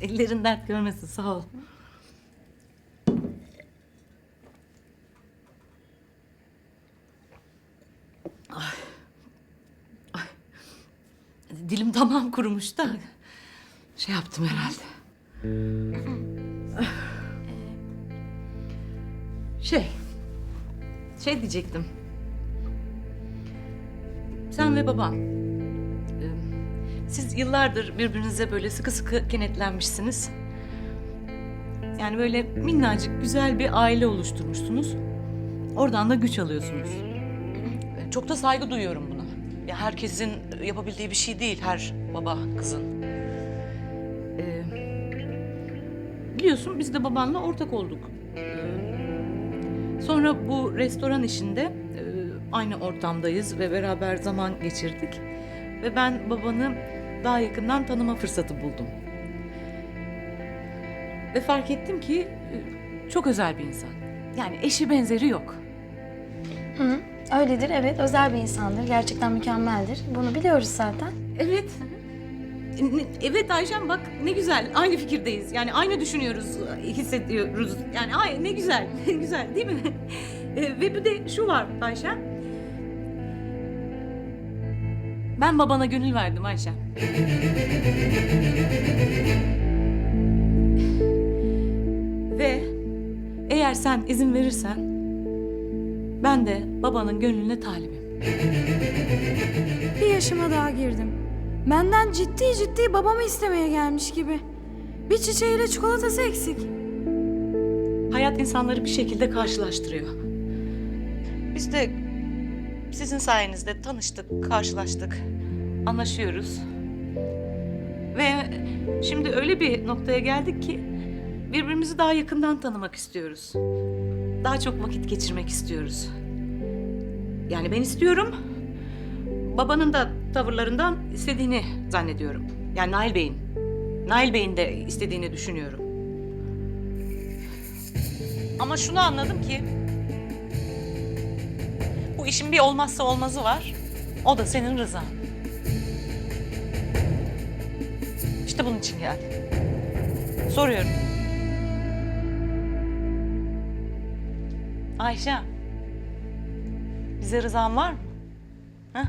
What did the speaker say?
Ellerin dert görmesin sağ ol. Ay. Ay. Dilim tamam kurumuş da şey yaptım herhalde. Şey, şey diyecektim. Sen ve baban. Siz yıllardır birbirinize böyle sıkı sıkı kenetlenmişsiniz. Yani böyle minnacık güzel bir aile oluşturmuşsunuz. Oradan da güç alıyorsunuz. Çok da saygı duyuyorum buna. Ya herkesin yapabildiği bir şey değil her baba kızın. Ee, biliyorsun biz de babanla ortak olduk. Ee, sonra bu restoran işinde e, aynı ortamdayız ve beraber zaman geçirdik. Ve ben babanı daha yakından tanıma fırsatı buldum. Ve fark ettim ki e, çok özel bir insan. Yani eşi benzeri yok. Hı, öyledir evet özel bir insandır. Gerçekten mükemmeldir. Bunu biliyoruz zaten. Evet. Ne- Evet Ayşem bak ne güzel. Aynı fikirdeyiz. Yani aynı düşünüyoruz, hissediyoruz. Yani ay ne güzel. Ne güzel değil mi? E, Ve bir de şu var Ayşem. Ben babana gönül verdim Ayşem. Ve eğer sen izin verirsen ben de babanın gönlüne talibim. Bir yaşıma daha girdim. Benden ciddi ciddi babamı istemeye gelmiş gibi. Bir çiçeğiyle çikolatası eksik. Hayat insanları bir şekilde karşılaştırıyor. Biz de sizin sayenizde tanıştık, karşılaştık, anlaşıyoruz. Ve şimdi öyle bir noktaya geldik ki birbirimizi daha yakından tanımak istiyoruz. Daha çok vakit geçirmek istiyoruz. Yani ben istiyorum. Babanın da tavırlarından istediğini zannediyorum. Yani Nail Bey'in. Nail Bey'in de istediğini düşünüyorum. Ama şunu anladım ki bu işin bir olmazsa olmazı var. O da senin rızan. İşte bunun için geldim. Soruyorum. Ayşe, bize rızan var mı? Ha?